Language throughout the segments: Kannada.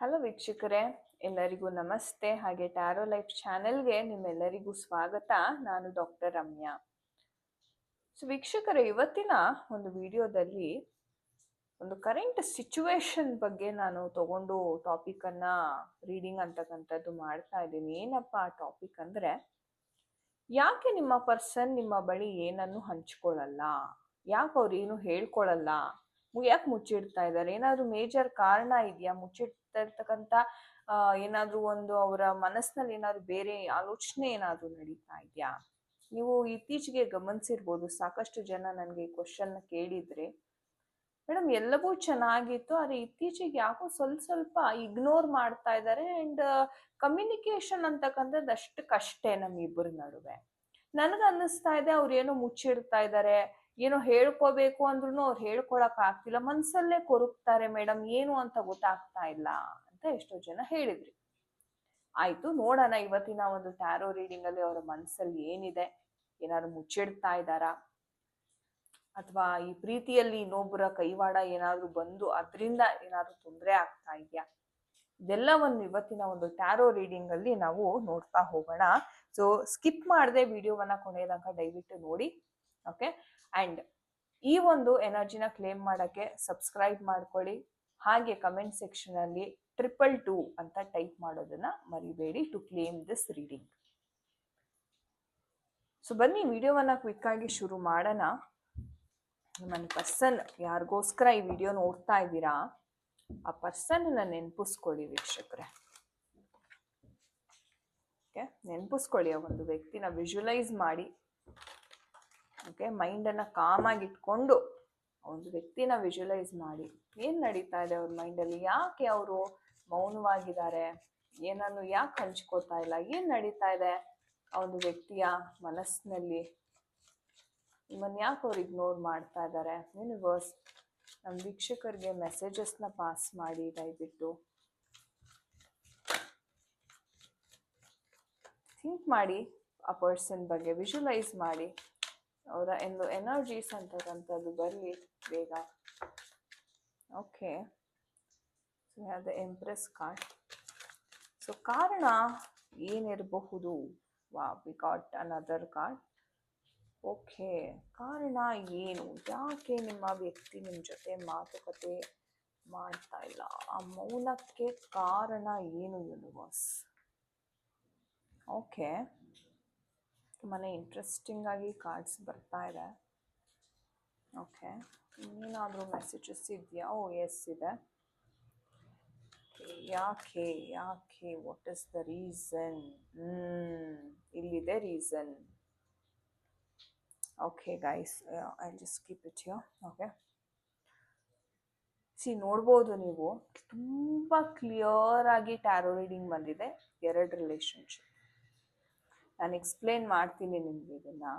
ಹಲೋ ವೀಕ್ಷಕರೇ, ಎಲ್ಲರಿಗೂ ನಮಸ್ತೆ. ಹಾಗೆ ಟ್ಯಾರೋ ಲೈಫ್ ಚಾನೆಲ್ಗೆ ನಿಮ್ಮೆಲ್ಲರಿಗೂ ಸ್ವಾಗತ. ನಾನು ಡಾಕ್ಟರ್ ರಮ್ಯಾ. ಸೊ ವೀಕ್ಷಕರೇ, ಇವತ್ತಿನ ಒಂದು ವಿಡಿಯೋದಲ್ಲಿ ಒಂದು ಕರೆಂಟ್ ಸಿಚುವೇಶನ್ ಬಗ್ಗೆ ನಾನು ತಗೊಂಡು ಟಾಪಿಕನ್ನು ರೀಡಿಂಗ್ ಅಂತಕ್ಕಂಥದ್ದು ಮಾಡ್ತಾ ಇದ್ದೀನಿ. ಏನಪ್ಪ ಆ ಟಾಪಿಕ್ ಅಂದರೆ, ಯಾಕೆ ನಿಮ್ಮ ಪರ್ಸನ್ ನಿಮ್ಮ ಬಳಿ ಏನನ್ನು ಹಂಚ್ಕೊಳ್ಳಲ್ಲ? ಯಾಕೆ ಅವ್ರು ಏನು ಹೇಳ್ಕೊಳ್ಳಲ್ಲ? ಯಾಕೆ ಮುಚ್ಚಿಡ್ತಾ ಇದ್ದಾರೆ? ಏನಾದರೂ ಮೇಜರ್ ಕಾರಣ ಇದೆಯಾ? ಇರ್ತಕ್ಕಂಥ ಏನಾದರೂ ಒಂದು ಅವರ ಮನಸ್ಸಿನಲ್ಲಿ ಏನಾದ್ರು ಬೇರೆ ಆಲೋಚನೆ ಏನಾದ್ರೂ ನಡೀತಾ ಇದೆಯಾ? ನೀವು ಇತ್ತೀಚೆಗೆ ಗಮನಿಸಿರ್ಬೋದು, ಸಾಕಷ್ಟು ಜನ ನನಗೆ ಕ್ವಶನ್ ಕೇಳಿದ್ರೆ. ಮೇಡಮ್ ಎಲ್ಲವೂ ಚೆನ್ನಾಗಿತ್ತು, ಆದರೆ ಇತ್ತೀಚೆಗೆ ಯಾಕೋ ಸ್ವಲ್ಪ ಸ್ವಲ್ಪ ಇಗ್ನೋರ್ ಮಾಡ್ತಾ ಇದ್ದಾರೆ ಆ್ಯಂಡ್ ಕಮ್ಯುನಿಕೇಶನ್ ಅಂತಕ್ಕಂಥದ್ದು ಅಷ್ಟಕ್ಕಷ್ಟೇ ನಮ್ಮಿಬ್ಬರ ನಡುವೆ. ನನಗೆ ಅನ್ನಿಸ್ತಾ ಇದೆ ಅವ್ರು ಏನೋ ಮುಚ್ಚಿಡ್ತಾ ಇದ್ದಾರೆ. ಏನೋ ಹೇಳ್ಕೋಬೇಕು ಅಂದ್ರೂ ಅವ್ರು ಹೇಳ್ಕೊಳಕ್ ಆಗ್ತಿಲ್ಲ. ಮನ್ಸಲ್ಲೇ ಕೊರಗ್ತಾರೆ ಮೇಡಮ್ ಏನು ಅಂತ ಗೊತ್ತಾಗ್ತಾ ಇಲ್ಲ ಅಂತ ಎಷ್ಟೋ ಜನ ಹೇಳಿದ್ರಿ. ಆಯ್ತು ನೋಡೋಣ, ಇವತ್ತಿನ ಒಂದು ಟ್ಯಾರೋ ರೀಡಿಂಗ್ ಅಲ್ಲಿ ಅವರ ಮನಸ್ಸಲ್ಲಿ ಏನಿದೆ, ಏನಾದ್ರು ಮುಚ್ಚಿಡ್ತಾ ಇದ್ದಾರಾ? ಅಥವಾ ಈ ಪ್ರೀತಿಯಲ್ಲಿ ಇನ್ನೊಬ್ಬರ ಕೈವಾಡ ಏನಾದ್ರು ಬಂದು ಅದರಿಂದ ಏನಾದ್ರು ತೊಂದರೆ ಆಗ್ತಾ ಇದೆಯಾ? ಇದೆಲ್ಲವನ್ನು ಇವತ್ತಿನ ಒಂದು ಟ್ಯಾರೋ ರೀಡಿಂಗ್ ಅಲ್ಲಿ ನಾವು ನೋಡ್ತಾ ಹೋಗೋಣ. ಸೊ ಸ್ಕಿಪ್ ಮಾಡದೆ ವಿಡಿಯೋವನ್ನ ಕೊನೆಯ ದಯವಿಟ್ಟು ನೋಡಿ ಓಕೆ ಅಂಡ್ ಈ ಒಂದು ಎನರ್ಜಿನ ಕ್ಲೇಮ್ ಮಾಡೋಕ್ಕೆ ಸಬ್ಸ್ಕ್ರೈಬ್ ಮಾಡ್ಕೊಳ್ಳಿ. ಹಾಗೆ ಕಮೆಂಟ್ ಸೆಕ್ಷನಲ್ಲಿ ಟ್ರಿಪಲ್ ಟೂ ಅಂತ ಟೈಪ್ ಮಾಡೋದನ್ನು ಮರಿಬೇಡಿ to claim this reading so ಬನ್ನಿ, ವಿಡಿಯೋವನ್ನು ಕ್ವಿಕ್ಕಾಗಿ ಶುರು ಮಾಡೋಣ. ನನ್ನ ಪರ್ಸನ್ ಯಾರಿಗೋಸ್ಕರ ಈ ವಿಡಿಯೋ ನೋಡ್ತಾ ಇದ್ದೀರಾ, ಆ ಪರ್ಸನ್ನ ನೆನಪಿಸ್ಕೊಳ್ಳಿ ವೀಕ್ಷಕರೇ. ಓಕೆ ನೆನಪಿಸ್ಕೊಳ್ಳಿ ಆ ಒಂದು ವ್ಯಕ್ತಿನ ವಿಜುವಲೈಸ್ ಮಾಡಿ. ಓಕೆ ಮೈಂಡನ್ನು ಕಾಮಾಗಿ ಇಟ್ಕೊಂಡು ಒಂದು ವ್ಯಕ್ತಿನ ವಿಜುವಲೈಸ್ ಮಾಡಿ. ಏನು ನಡೀತಾ ಇದೆ ಅವ್ರ ಮೈಂಡಲ್ಲಿ ಯಾಕೆ ಅವರು ಮೌನವಾಗಿದ್ದಾರೆ? ಏನನ್ನು ಯಾಕೆ ಹಂಚ್ಕೋತಾ ಇಲ್ಲ? ಏನು ನಡೀತಾ ಇದೆ ಆ ಒಂದು ವ್ಯಕ್ತಿಯ ಮನಸ್ಸಿನಲ್ಲಿ ನಿಮ್ಮನ್ನು ಯಾಕೆ ಅವ್ರು ಇಗ್ನೋರ್ ಮಾಡ್ತಾ ಇದ್ದಾರೆ ಯೂನಿವರ್ಸ್ ನಮ್ಮ ವೀಕ್ಷಕರಿಗೆ ಮೆಸೇಜಸ್ನ ಪಾಸ್ ಮಾಡಿ ದಯವಿಟ್ಟು. ಥಿಂಕ್ ಮಾಡಿ ಆ ಪರ್ಸನ್ ಬಗ್ಗೆ ವಿಜುವಲೈಸ್ ಮಾಡಿ. ಅವರ ಎಂದು ಎನರ್ಜೀಸ್ ಅಂತಕ್ಕಂಥದ್ದು ಬರಲಿ ಬೇಗ. Okay so the empress card so ಕಾರಣ ಏನಿರಬಹುದು? ವಾ we got another card okay ಕಾರಣ ಏನು? ಯಾಕೆ ನಿಮ್ಮ ವ್ಯಕ್ತಿ ನಿಮ್ಮ ಜೊತೆ ಮಾತುಕತೆ ಮಾಡ್ತಾ ಇಲ್ಲ? ಆ ಮೌನಕ್ಕೆ ಕಾರಣ ಏನು ಯೂನಿವರ್ಸ್ ಓಕೆ ತುಂಬಾ ಇಂಟ್ರೆಸ್ಟಿಂಗ್ ಆಗಿ ಕಾರ್ಡ್ಸ್ ಬರ್ತಾ ಇದೆ. ಓಕೆ ಏನಾದರೂ ಮೆಸೇಜಸ್ ಇದೆಯಾ? ಓ ಎಸ್ ಇದೆ. ಯಾಕೆ ಯಾಕೆ? ವಾಟ್ ಇಸ್ ದ ರೀಸನ್ ಇಲ್ಲಿದೆ reason okay guys I just keep it you okay see ನೋಡ್ಬೋದು ನೀವು. ತುಂಬ ಕ್ಲಿಯರ್ ಆಗಿ ಟ್ಯಾರೋ ರೀಡಿಂಗ್ ಬಂದಿದೆ. ಎರಡು ರಿಲೇಶನ್ಶಿಪ್ ನಾನು ಎಕ್ಸ್ಪ್ಲೇನ್ ಮಾಡ್ತೀನಿ ನಿಮಗೆ ಇದನ್ನು.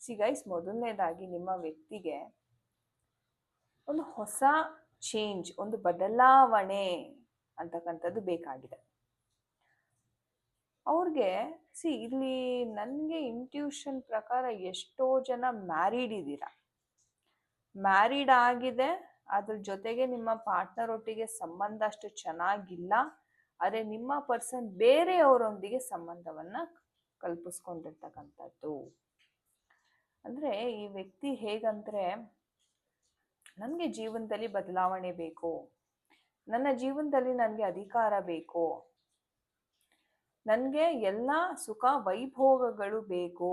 ಸಿ ಗೈಸ್ ಮೊದಲನೇದಾಗಿ ನಿಮ್ಮ ವ್ಯಕ್ತಿಗೆ ಒಂದು ಹೊಸ ಚೇಂಜ್ ಒಂದು ಬದಲಾವಣೆ ಅಂತಕ್ಕಂಥದ್ದು ಬೇಕಾಗಿದೆ. ಅವ್ರಿಗೆ ಸಿ ಇಲ್ಲಿ ನನಗೆ ಇಂಟ್ಯೂಷನ್ ಪ್ರಕಾರ ಎಷ್ಟೋ ಜನ ಮ್ಯಾರಿಡ್ ಇದ್ದೀರಾ. ಮ್ಯಾರಿಡ್ ಆಗಿದೆ, ಅದ್ರ ಜೊತೆಗೆ ನಿಮ್ಮ ಪಾರ್ಟ್ನರ್ ಒಟ್ಟಿಗೆ ಸಂಬಂಧ ಅಷ್ಟು ಚೆನ್ನಾಗಿಲ್ಲ, ಆದರೆ ನಿಮ್ಮ ಪರ್ಸನ್ ಬೇರೆಯವರೊಂದಿಗೆ ಸಂಬಂಧವನ್ನ ಕಲ್ಪಿಸ್ಕೊಂಡಿರ್ತಕ್ಕಂಥದ್ದು. ಅಂದರೆ ಈ ವ್ಯಕ್ತಿ ಹೇಗಂದರೆ, ನನಗೆ ಜೀವನದಲ್ಲಿ ಬದಲಾವಣೆ ಬೇಕು. ನನ್ನ ಜೀವನದಲ್ಲಿ ನನಗೆ ಅಧಿಕಾರ ಬೇಕು. ನನಗೆ ಎಲ್ಲ ಸುಖ ವೈಭೋಗಗಳು ಬೇಕು.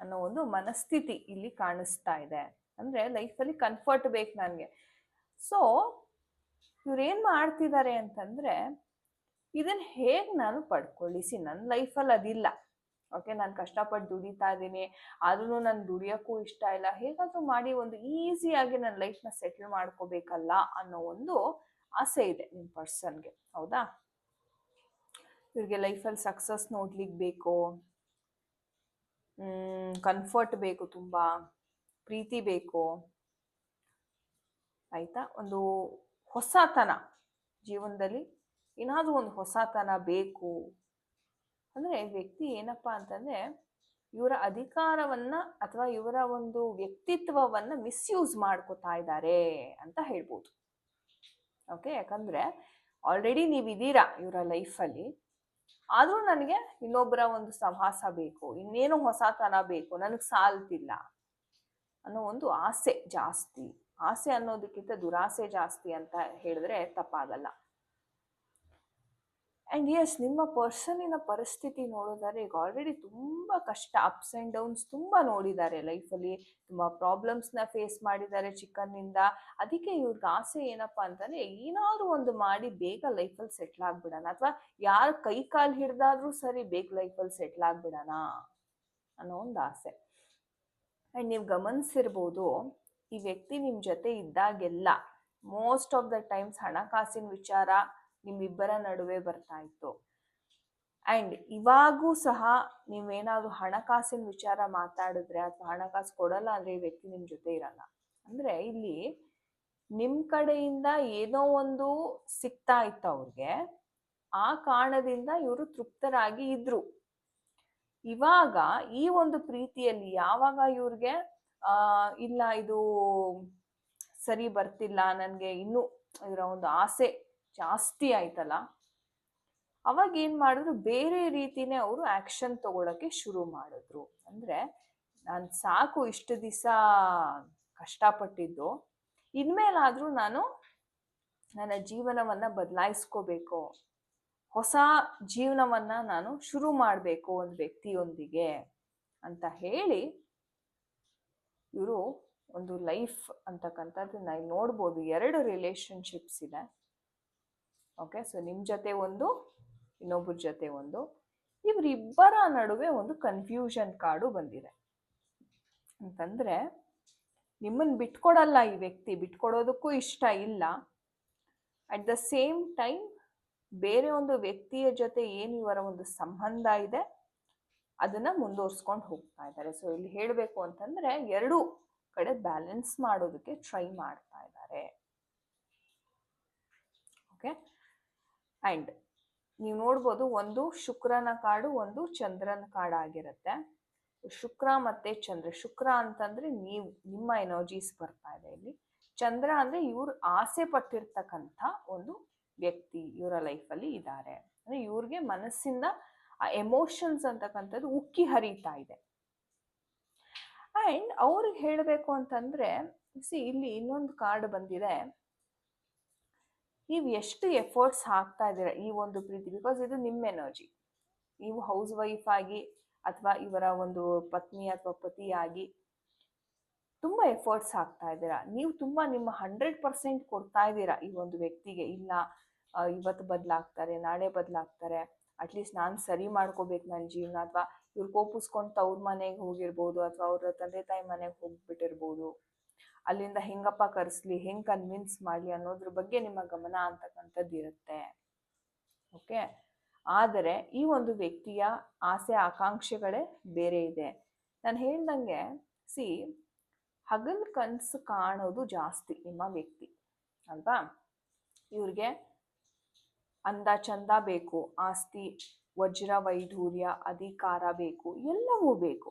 ಅನ್ನೋ ಒಂದು ಮನಸ್ಥಿತಿ ಇಲ್ಲಿ ಕಾಣಿಸ್ತಾ ಇದೆ. ಅಂದರೆ ಲೈಫಲ್ಲಿ ಕಂಫರ್ಟ್ ಬೇಕು ನನಗೆ. ಸೊ ಇವ್ರೇನು ಮಾಡ್ತಿದ್ದಾರೆ ಅಂತಂದರೆ ಇದನ್ನು ಹೇಗೆ ನಾನು ಪಡ್ಕೊಳ್ಳಿಸಿ ನನ್ನ ಲೈಫಲ್ಲಿ ಅದಿಲ್ಲ. ಓಕೆ, ನಾನು ಕಷ್ಟಪಟ್ಟು ದುಡಿತಾ ಇದ್ದೀನಿ ಆದ್ರೂ ನಾನು ದುಡಿಯೋಕ್ಕೂ ಇಷ್ಟ ಇಲ್ಲ, ಹೇಗಾದರೂ ಮಾಡಿ ಒಂದು ಈಸಿಯಾಗಿ ನನ್ನ ಲೈಫ್ನ ಸೆಟ್ಲ್ ಮಾಡ್ಕೋಬೇಕಲ್ಲ ಅನ್ನೋ ಒಂದು ಆಸೆ ಇದೆ ನಿಮ್ಮ ಪರ್ಸನ್ಗೆ, ಹೌದಾ? ಇವ್ರಿಗೆ ಲೈಫಲ್ಲಿ ಸಕ್ಸಸ್ ನೋಡ್ಲಿಕ್ಕೆ ಬೇಕು. ಕಂಫರ್ಟ್ ಬೇಕು ತುಂಬ, ಪ್ರೀತಿ ಬೇಕು. ಆಯಿತಾ? ಒಂದು ಹೊಸತನ ಜೀವನದಲ್ಲಿ ಏನಾದರೂ ಒಂದು ಹೊಸತನ ಬೇಕು. ಅಂದರೆ ವ್ಯಕ್ತಿ ಏನಪ್ಪ ಅಂತಂದರೆ ಇವರ ಅಧಿಕಾರವನ್ನು ಅಥವಾ ಇವರ ಒಂದು ವ್ಯಕ್ತಿತ್ವವನ್ನು ಮಿಸ್ಯೂಸ್ ಮಾಡ್ಕೋತಾ ಇದ್ದಾರೆ ಅಂತ ಹೇಳ್ಬೋದು. ಓಕೆ, ಯಾಕಂದರೆ ಆಲ್ರೆಡಿ ನೀವಿದ್ದೀರಾ ಇವರ ಲೈಫಲ್ಲಿ ಆದರೂ ನನಗೆ ಇನ್ನೊಬ್ಬರ ಒಂದು ಸಹವಾಸ ಬೇಕು, ಇನ್ನೇನು ಹೊಸತನ ಬೇಕು, ನನಗೆ ಸಾಲ್ತಿಲ್ಲ ಅನ್ನೋ ಒಂದು ಆಸೆ ಜಾಸ್ತಿ. ಆಸೆ ಅನ್ನೋದಕ್ಕಿಂತ ದುರಾಸೆ ಜಾಸ್ತಿ ಅಂತ ಹೇಳಿದ್ರೆ ತಪ್ಪಾಗಲ್ಲ. ಆ್ಯಂಡ್ ಎಸ್ ನಿಮ್ಮ ಪರ್ಸನಿನ ಪರಿಸ್ಥಿತಿ ನೋಡೋದಾದ್ರೆ ಈಗ ಆಲ್ರೆಡಿ ತುಂಬ ಕಷ್ಟ ಅಪ್ಸ್ ಆ್ಯಂಡ್ ಡೌನ್ಸ್ ತುಂಬ ನೋಡಿದ್ದಾರೆ ಲೈಫಲ್ಲಿ ತುಂಬ ಪ್ರಾಬ್ಲಮ್ಸ್ನ ಫೇಸ್ ಮಾಡಿದ್ದಾರೆ ಚಿಕ್ಕನ್ನಿಂದ ಅದಕ್ಕೆ ಇವ್ರಿಗೆ ಆಸೆ ಏನಪ್ಪ ಅಂತಂದರೆ ಏನಾದರೂ ಒಂದು ಮಾಡಿ ಬೇಗ ಲೈಫಲ್ಲಿ ಸೆಟ್ಲ್ ಆಗಿಬಿಡೋಣ. ಅಥವಾ ಯಾರು ಕೈ ಕಾಲು ಹಿಡ್ದಾದ್ರೂ ಸರಿ ಬೇಗ ಲೈಫಲ್ಲಿ ಸೆಟ್ಲ್ ಆಗಿಬಿಡೋಣ ಅನ್ನೋ ಒಂದು ಆಸೆ. ಆ್ಯಂಡ್ ನೀವು ಗಮನಿಸಿರ್ಬೋದು, ಈ ವ್ಯಕ್ತಿ ನಿಮ್ಮ ಜೊತೆ ಇದ್ದಾಗೆಲ್ಲ ಮೋಸ್ಟ್ ಆಫ್ ದ ಟೈಮ್ಸ್ ಹಣಕಾಸಿನ ವಿಚಾರ ನಿಮ್ಮಿಬ್ಬರ ನಡುವೆ ಬರ್ತಾ ಇತ್ತು. ಆ್ಯಂಡ್ ಇವಾಗೂ ಸಹ ನೀವೇನಾದರೂ ಹಣಕಾಸಿನ ವಿಚಾರ ಮಾತಾಡಿದ್ರೆ ಅಥವಾ ಹಣಕಾಸು ಕೊಡಲ್ಲ ಅಂದರೆ ಈ ವ್ಯಕ್ತಿ ನಿಮ್ಮ ಜೊತೆ ಇರಲ್ಲ. ಅಂದರೆ ಇಲ್ಲಿ ನಿಮ್ಮ ಕಡೆಯಿಂದ ಏನೋ ಒಂದು ಸಿಗ್ತಾ ಇತ್ತು ಅವ್ರಿಗೆ. ಆ ಕಾರಣದಿಂದ ಇವರು ತೃಪ್ತರಾಗಿ ಇದ್ರು. ಇವಾಗ ಈ ಒಂದು ಪ್ರೀತಿಯಲ್ಲಿ ಯಾವಾಗ ಇವ್ರಿಗೆ ಇಲ್ಲ ಇದು ಸರಿ ಬರ್ತಿಲ್ಲ, ನನಗೆ ಇನ್ನೂ ಇದರ ಒಂದು ಆಸೆ ಜಾಸ್ತಿ ಆಯ್ತಲ್ಲ? ಅವಾಗ ಏನು ಮಾಡಿದ್ರು, ಬೇರೆ ರೀತಿನೇ ಅವರು ಆಕ್ಷನ್ ತಗೊಳಕ್ಕೆ ಶುರು ಮಾಡಿದ್ರು. ಅಂದ್ರೆ ನಾನು ಸಾಕು ಇಷ್ಟು ದಿವಸ ಕಷ್ಟಪಟ್ಟಿದ್ದು, ಇನ್ಮೇಲಾದರೂ ನಾನು ನನ್ನ ಜೀವನವನ್ನ ಬದಲಾಯಿಸ್ಕೋಬೇಕು, ಹೊಸ ಜೀವನವನ್ನ ನಾನು ಶುರು ಮಾಡಬೇಕು ಒಂದು ವ್ಯಕ್ತಿಯೊಂದಿಗೆ ಅಂತ ಹೇಳಿ ಇವರು ಒಂದು ಲೈಫ್ ಅಂತಕ್ಕಂಥದ್ದನ್ನ ಇಲ್ಲಿ ನೋಡ್ಬೋದು. ಎರಡು ರಿಲೇಶನ್ಶಿಪ್ಸ್ ಇದೆ. ಓಕೆ ಸೊ ನಿಮ್ಮ ಜೊತೆ ಒಂದು ಇನ್ನೊಬ್ಬರ ಜೊತೆ ಒಂದು. ಇವರಿಬ್ಬರ ನಡುವೆ ಒಂದು ಕನ್ಫ್ಯೂಷನ್ ಕಾರ್ಡು ಬಂದಿದೆ. ಅಂತಂದರೆ ನಿಮ್ಮನ್ನು ಬಿಟ್ಕೊಡಲ್ಲ ಈ ವ್ಯಕ್ತಿ, ಬಿಟ್ಕೊಡೋದಕ್ಕೂ ಇಷ್ಟ ಇಲ್ಲ. ಅಟ್ ದ ಸೇಮ್ ಟೈಮ್ ಬೇರೆ ಒಂದು ವ್ಯಕ್ತಿಯ ಜೊತೆ ಏನು ಇವರ ಒಂದು ಸಂಬಂಧ ಇದೆ, ಅದನ್ನು ಮುಂದುವರ್ಸ್ಕೊಂಡು ಹೋಗ್ತಾ ಇದ್ದಾರೆ. ಸೊ ಇಲ್ಲಿ ಹೇಳಬೇಕು ಅಂತಂದರೆ, ಎರಡೂ ಕಡೆ ಬ್ಯಾಲೆನ್ಸ್ ಮಾಡೋದಕ್ಕೆ ಟ್ರೈ ಮಾಡ್ತಾ ಇದ್ದಾರೆ. ಓಕೆ ಆ್ಯಂಡ್ ನೀವು ನೋಡ್ಬೋದು ಒಂದು ಶುಕ್ರನ ಕಾಡು, ಒಂದು ಚಂದ್ರನ ಕಾಡು ಆಗಿರುತ್ತೆ. ಶುಕ್ರ ಮತ್ತೆ ಚಂದ್ರ, ಶುಕ್ರ ಅಂತಂದ್ರೆ ನೀವು, ನಿಮ್ಮ ಎನರ್ಜೀಸ್ ಬರ್ತಾ ಇದೆ ಇಲ್ಲಿ. ಚಂದ್ರ ಅಂದ್ರೆ ಇವ್ರು ಆಸೆ ಪಟ್ಟಿರ್ತಕ್ಕಂಥ ಒಂದು ವ್ಯಕ್ತಿ ಇವರ ಲೈಫಲ್ಲಿ ಇದ್ದಾರೆ ಅಂದ್ರೆ ಇವ್ರಿಗೆ ಮನಸ್ಸಿಂದ ಆ ಎಮೋಷನ್ಸ್ ಅಂತಕ್ಕಂಥದ್ದು ಉಕ್ಕಿ ಹರಿತಾ ಇದೆ. ಆ್ಯಂಡ್ ಅವ್ರಿಗೆ ಹೇಳಬೇಕು ಅಂತಂದ್ರೆ ಸಿ ಇಲ್ಲಿ ಇನ್ನೊಂದು ಕಾರ್ಡ್ ಬಂದಿದೆ. ನೀವು ಎಷ್ಟು ಎಫರ್ಟ್ಸ್ ಹಾಕ್ತಾ ಇದ್ದೀರಾ ಈ ಒಂದು ಪ್ರೀತಿ? ಬಿಕಾಸ್ ಇದು ನಿಮ್ಮ ಎನರ್ಜಿ ನೀವು ಹೌಸ್ ವೈಫ್ ಆಗಿ ಅಥವಾ ಇವರ ಒಂದು ಪತ್ನಿ ಅಥವಾ ಪತಿಯಾಗಿ ತುಂಬ ಎಫರ್ಟ್ಸ್ ಹಾಕ್ತಾ ಇದ್ದೀರಾ. ನೀವು ತುಂಬ ನಿಮ್ಮ ಹಂಡ್ರೆಡ್ ಪರ್ಸೆಂಟ್ ಕೊಡ್ತಾ ಇದ್ದೀರಾ ಈ ಒಂದು ವ್ಯಕ್ತಿಗೆ. ಇಲ್ಲ ಇವತ್ತು ಬದಲಾಗ್ತಾರೆ, ನಾಳೆ ಬದಲಾಗ್ತಾರೆ. ಅಟ್ಲೀಸ್ಟ್ ನಾನು ಸರಿ ಮಾಡ್ಕೋಬೇಕು ನನ್ನ ಜೀವನ. ಅಥವಾ ಇವ್ರು ಕೋಪಿಸ್ಕೊಂಡು ತವ್ರ ಮನೆಗೆ ಹೋಗಿರ್ಬೋದು ಅಥವಾ ಅವ್ರ ತಂದೆ ತಾಯಿ ಮನೆಗೆ ಹೋಗ್ಬಿಟ್ಟಿರ್ಬೋದು. ಅಲ್ಲಿಂದ ಹೆಂಗಪ್ಪ ಕರೆಸ್ಲಿ, ಹೆಂಗೆ ಕನ್ವಿನ್ಸ್ ಮಾಡಲಿ ಅನ್ನೋದ್ರ ಬಗ್ಗೆ ನಿಮ್ಮ ಗಮನ ಅಂತಕ್ಕಂಥದ್ದು ಇರುತ್ತೆ. ಓಕೆ ಆದರೆ ಈ ಒಂದು ವ್ಯಕ್ತಿಯ ಆಸೆ, ಆಕಾಂಕ್ಷೆಗಳೇ ಬೇರೆ ಇದೆ. ನಾನು ಹೇಳ್ದಂಗೆ ಸಿ ಹಗಲ್ ಕನಸು ಕಾಣೋದು ಜಾಸ್ತಿ ನಿಮ್ಮ ವ್ಯಕ್ತಿ, ಅಲ್ವಾ? ಇವ್ರಿಗೆ ಅಂದ ಚಂದ ಬೇಕು, ಆಸ್ತಿ, ವಜ್ರ ವೈಢೂರ್ಯ ಅಧಿಕಾರ ಬೇಕು, ಎಲ್ಲವೂ ಬೇಕು.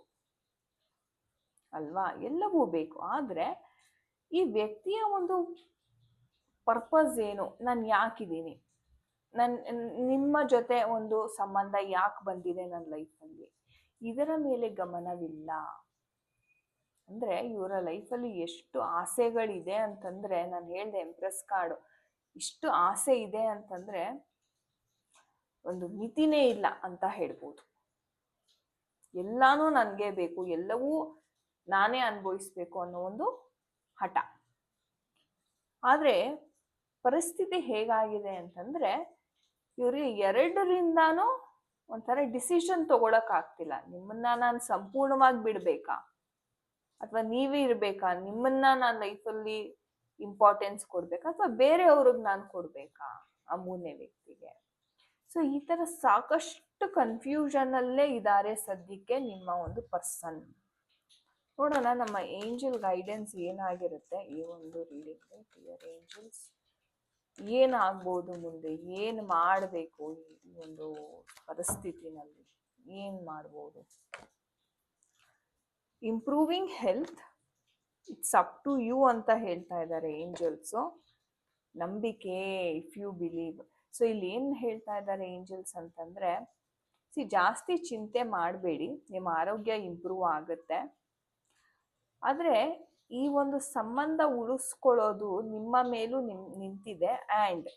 ಅಲ್ವಾ? ಎಲ್ಲವೂ ಬೇಕು. ಆದರೆ ಈ ವ್ಯಕ್ತಿಯ ಒಂದು ಪರ್ಪಸ್ ಏನು? ನಾನು ಯಾಕಿದ್ದೀನಿ? ನನ್ನ ನಿಮ್ಮ ಜೊತೆ ಒಂದು ಸಂಬಂಧ ಯಾಕೆ ಬಂದಿದೆ ನನ್ನ ಲೈಫಲ್ಲಿ ಇದರ ಮೇಲೆ ಗಮನವಿಲ್ಲ. ಅಂದರೆ ಇವರ ಲೈಫಲ್ಲಿ ಎಷ್ಟು ಆಸೆಗಳಿದೆ ಅಂತಂದರೆ, ನಾನು ಹೇಳಿದೆ ಎಂಪ್ರೆಸ್ ಕಾರ್ಡು ಇಷ್ಟು ಆಸೆ ಇದೆ ಅಂತಂದರೆ, ಒಂದು ಮಿತಿನೇ ಇಲ್ಲ ಅಂತ ಹೇಳ್ಬೋದು. ಎಲ್ಲಾನು ನನಗೆ ಬೇಕು, ಎಲ್ಲವೂ ನಾನೇ ಅನುಭವಿಸ್ಬೇಕು ಅನ್ನೋ ಒಂದು ಹಠ. ಆದರೆ ಪರಿಸ್ಥಿತಿ ಹೇಗಾಗಿದೆ ಅಂತಂದ್ರೆ, ಇವ್ರಿಗೆ ಎರಡರಿಂದಾನು ಒಂಥರ ಡಿಸಿಷನ್ ಆಗ್ತಿಲ್ಲ ನಿಮ್ಮನ್ನ ನಾನು ಸಂಪೂರ್ಣವಾಗಿ ಬಿಡಬೇಕಾ? ಅಥವಾ ನೀವೇ ಇರಬೇಕಾ? ನಿಮ್ಮನ್ನ ನಾನು ಲೈಫಲ್ಲಿ ಇಂಪಾರ್ಟೆನ್ಸ್ ಕೊಡ್ಬೇಕಾ? ಅಥವಾ ಬೇರೆಯವ್ರಿಗೆ ನಾನು ಕೊಡ್ಬೇಕಾ? ಆ ಮೂರನೇ ವ್ಯಕ್ತಿಗೆ. ಸೊ ಈ ಥರ ಸಾಕಷ್ಟು ಕನ್ಫ್ಯೂಷನ್ ಅಲ್ಲೇ ಇದ್ದಾರೆ ಸದ್ಯಕ್ಕೆ ನಿಮ್ಮ ಒಂದು ಪರ್ಸನ್ ನೋಡೋಣ, ನಮ್ಮ ಏಂಜಲ್ ಗೈಡೆನ್ಸ್ ಏನಾಗಿರುತ್ತೆ? ಈ ಒಂದು ರೀಡಿಂಗ್ ಕ್ಲಿಯರ್ ಏಂಜಲ್ಸ್. ಏನಾಗ್ಬೋದು ಮುಂದೆ? ಏನು ಮಾಡಬೇಕು ಈ ಒಂದು ಪರಿಸ್ಥಿತಿನಲ್ಲಿ? ಏನು ಮಾಡ್ಬೋದು? Improving health it's up to you ಅಂತ ಹೇಳ್ತಾ ಇದ್ದಾರೆ ಏಂಜಲ್ಸು. ನಂಬಿಕೆ ಇಫ್ ಯು ಬಿಲೀವ್ ಸೊ ಇಲ್ಲಿ ಏನು ಹೇಳ್ತಾ ಇದ್ದಾರೆ ಏಂಜಲ್ಸ್ ಅಂತಂದರೆ, ಸಿ ಜಾಸ್ತಿ ಚಿಂತೆ ಮಾಡಬೇಡಿ. ನಿಮ್ಮ ಆರೋಗ್ಯ ಇಂಪ್ರೂವ್ ಆಗುತ್ತೆ. ಆದ್ರೆ ಈ ಒಂದು ಸಂಬಂಧ ಉಳಿಸ್ಕೊಳ್ಳೋದು ನಿಮ್ಮ ಮೇಲೂ ನಿಮ್, ನಿಂತಿದೆ ಆ್ಯಂಡ್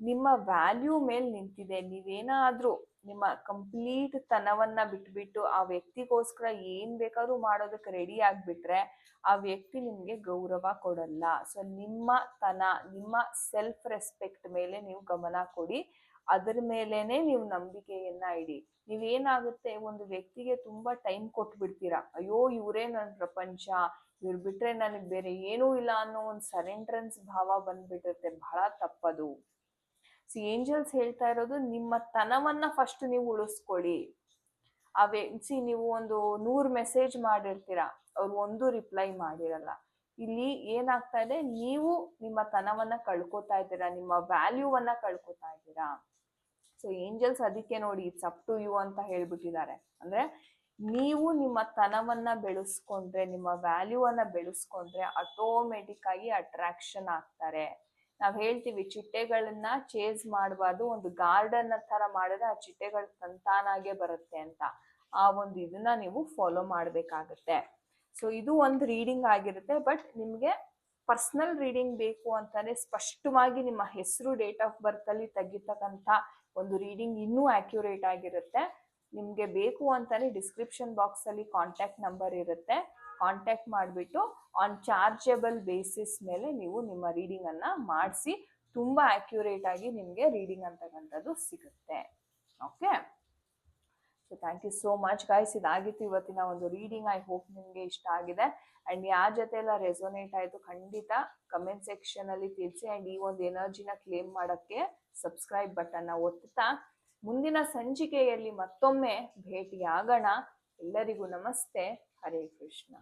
ನಿಮ್ಮ ವ್ಯಾಲ್ಯೂ ಮೇಲೆ ನಿಂತಿದೆ. ನೀವೇನಾದರೂ ನಿಮ್ಮ ಕಂಪ್ಲೀಟ್ ತನವನ್ನು ಬಿಟ್ಬಿಟ್ಟು ಆ ವ್ಯಕ್ತಿಗೋಸ್ಕರ ಏನ್ ಬೇಕಾದ್ರೂ ಮಾಡೋದಕ್ಕೆ ರೆಡಿ ಆಗ್ಬಿಟ್ರೆ ಆ ವ್ಯಕ್ತಿ ನಿಮಗೆ ಗೌರವ ಕೊಡಲ್ಲ. ಸೊ ನಿಮ್ಮ ತನ, ನಿಮ್ಮ ಸೆಲ್ಫ್ ರೆಸ್ಪೆಕ್ಟ್ ಮೇಲೆ ನೀವು ಗಮನ ಕೊಡಿ. ಅದ್ರ ಮೇಲೇನೆ ನೀವು ನಂಬಿಕೆಯನ್ನ ಇಡಿ. ನೀವೇನಾಗುತ್ತೆ, ಒಂದು ವ್ಯಕ್ತಿಗೆ ತುಂಬಾ ಟೈಮ್ ಕೊಟ್ಬಿಡ್ತೀರಾ. ಅಯ್ಯೋ, ಇವರೇ ನನ್ನ ಪ್ರಪಂಚ, ಇವ್ರು ಬಿಟ್ರೆ ನನಗೆ ಬೇರೆ ಏನೂ ಇಲ್ಲ ಅನ್ನೋ ಒಂದು ಸರೆಂಡ್ರೆನ್ಸ್ ಭಾವ ಬಂದ್ಬಿಟ್ಟಿರುತ್ತೆ. ಬಹಳ ತಪ್ಪದು. ಸಿ ಏಂಜಲ್ಸ್ ಹೇಳ್ತಾ ಇರೋದು ನಿಮ್ಮ ತನವನ್ನ ಫಸ್ಟ್ ನೀವು ಉಳಿಸ್ಕೊಳ್ಳಿ ಆ ಸಿ ನೀವು ಒಂದು ನೂರು ಮೆಸೇಜ್ ಮಾಡಿರ್ತೀರಾ. ಅವ್ರು ಒಂದು ರಿಪ್ಲೈ ಮಾಡಿರಲ್ಲ. ಇಲ್ಲಿ ಏನಾಗ್ತಾ ಇದೆ? ನೀವು ನಿಮ್ಮ ತನವನ್ನ ಕಳ್ಕೊತಾ ಇದ್ದೀರಾ? ನಿಮ್ಮ ವ್ಯಾಲ್ಯೂವನ್ನ ಕಳ್ಕೊತಾ ಇದ್ದೀರಾ? ಸೊ ಏಂಜಲ್ಸ್ ಅದಕ್ಕೆ ನೋಡಿ ಇಟ್ಸ್ ಅಪ್ ಟು ಯು ಅಂತ ಹೇಳ್ಬಿಟ್ಟಿದ್ದಾರೆ. ಅಂದ್ರೆ ನೀವು ನಿಮ್ಮ ತನವನ್ನ ಬೆಳೆಸ್ಕೊಂಡ್ರೆ, ನಿಮ್ಮ ವ್ಯಾಲ್ಯೂವನ್ನ ಬೆಳೆಸ್ಕೊಂಡ್ರೆ ಆಟೋಮೆಟಿಕ್ ಆಗಿ ಅಟ್ರಾಕ್ಷನ್ ಆಗ್ತಾರೆ. ನಾವ್ ಹೇಳ್ತೀವಿ, ಚಿಟ್ಟೆಗಳನ್ನ ಚೇಸ್ ಮಾಡಬಾರ್ದು. ಒಂದು ಗಾರ್ಡನ್ ತರ ಮಾಡಿದ್ರೆ ಆ ಚಿಟ್ಟೆಗಳು ತಂತಾನಾಗೆ ಬರುತ್ತೆ ಅಂತ. ಆ ಒಂದು ಇದನ್ನ ನೀವು ಫಾಲೋ ಮಾಡ್ಬೇಕಾಗತ್ತೆ. ಸೊ ಇದು ಒಂದು ರೀಡಿಂಗ್ ಆಗಿರುತ್ತೆ ಬಟ್ ನಿಮಗೆ ಪರ್ಸನಲ್ ರೀಡಿಂಗ್ ಬೇಕು ಅಂತಾನೆ ಸ್ಪಷ್ಟವಾಗಿ ನಿಮ್ಮ ಹೆಸರು ಡೇಟ್ ಆಫ್ ಬರ್ತಲ್ಲಿ ತೆಗಿತಕ್ಕಂಥ ಒಂದು ರೀಡಿಂಗ್ ಇನ್ನೂ ಆಕ್ಯುರೇಟ್ ಆಗಿರುತ್ತೆ. ನಿಮಗೆ ಬೇಕು ಅಂತಾನೆ ಡಿಸ್ಕ್ರಿಪ್ಷನ್ ಬಾಕ್ಸ್ ಅಲ್ಲಿ ಕಾಂಟ್ಯಾಕ್ಟ್ ನಂಬರ್ ಇರುತ್ತೆ. ಕಾಂಟ್ಯಾಕ್ಟ್ ಮಾಡಿಬಿಟ್ಟು ಆನ್ ಚಾರ್ಜಬಲ್ ಬೇಸಿಸ್ ಮೇಲೆ ನೀವು ನಿಮ್ಮ ರೀಡಿಂಗ್ ಅನ್ನ ಮಾಡಿಸಿ, ತುಂಬಾ ಆಕ್ಯುರೇಟ್ ಆಗಿ ನಿಮಗೆ ರೀಡಿಂಗ್ ಅಂತಕ್ಕಂಥದ್ದು ಸಿಗುತ್ತೆ. Okay so thank you so much guys ಇದಾಗಿತ್ತು ಇವತ್ತಿನ ಒಂದು ರೀಡಿಂಗ್ ಐ ಹೋಪ್ ನಿಮಗೆ ಇಷ್ಟ ಆಗಿದೆ. ಅಂಡ್ ಯಾರ ಜೊತೆ ಎಲ್ಲ ರೆಸೊನೇಟ್ ಆಯಿತು, ಖಂಡಿತ ಕಮೆಂಟ್ ಸೆಕ್ಷನ್ ಅಲ್ಲಿ ತಿಳಿಸಿ. ಅಂಡ್ ಈ ಒಂದು ಎನರ್ಜಿನ ಕ್ಲೇಮ್ ಮಾಡೋಕ್ಕೆ ಸಬ್ಸ್ಕ್ರೈಬ್ ಬಟನ್ನ ಒತ್ತುತ್ತಾ. ಮುಂದಿನ ಸಂಚಿಕೆಯಲ್ಲಿ ಮತ್ತೊಮ್ಮೆ ಭೇಟಿಯಾಗೋಣ. ಎಲ್ಲರಿಗೂ ನಮಸ್ತೆ. ಹರೇ ಕೃಷ್ಣ.